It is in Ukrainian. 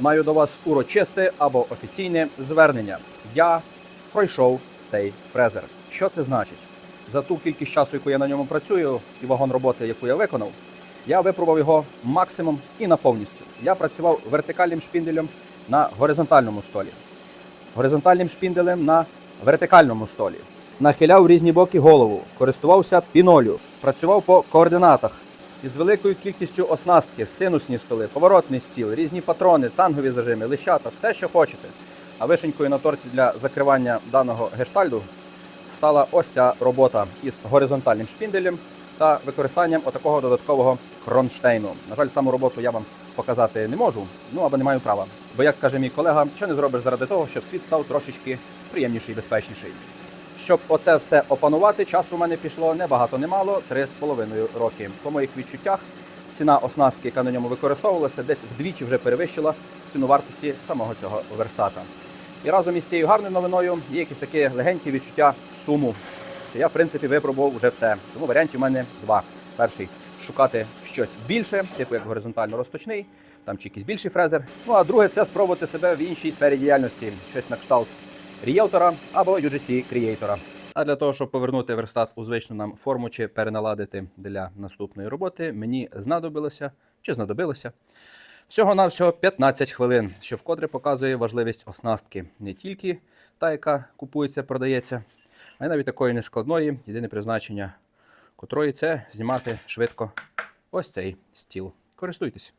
Маю до вас урочисте або офіційне звернення. Я пройшов цей фрезер. Що це значить? За ту кількість часу, яку я на ньому працюю, і вагон роботи, яку я виконав, я випробував його максимум і на повністю. Я працював вертикальним шпінделем на горизонтальному столі, горизонтальним шпінделем на вертикальному столі. Нахиляв різні боки голову, користувався пінолю, працював по координатах із великою кількістю оснастки, синусні столи, поворотний стіл, різні патрони, цангові зажими, лищата, все, що хочете. А вишенькою на торті для закривання даного гештальду стала ось ця робота із горизонтальним шпінделем та використанням отакого додаткового кронштейну. На жаль, саму роботу я вам показати не можу, ну або не маю права. Бо, як каже мій колега, що не зробиш заради того, щоб світ став трошечки приємніший і безпечніший. Щоб оце все опанувати, часу у мене пішло не багато, не мало, три з половиною роки. По моїх відчуттях ціна оснастки, яка на ньому використовувалася, десь вдвічі вже перевищила ціну вартості самого цього верстата. І разом із цією гарною новиною є якісь таке легеньке відчуття суму. Що я, в принципі, випробував вже все. Тому варіантів у мене два. Перший шукати щось більше, типу як горизонтально розточний, там чи якийсь більший фрезер. Ну а друге це спробувати себе в іншій сфері діяльності, щось на кшталт ріелтора або UGC креатора. А для того, щоб повернути верстат у звичну нам форму чи переналадити для наступної роботи, мені знадобилося чи знадобилося всього-навсього 15 хвилин, що вкотре показує важливість оснастки не тільки та, яка купується, продається, а й навіть такої нескладної, єдине призначення котрої це знімати швидко ось цей стіл. Користуйтесь.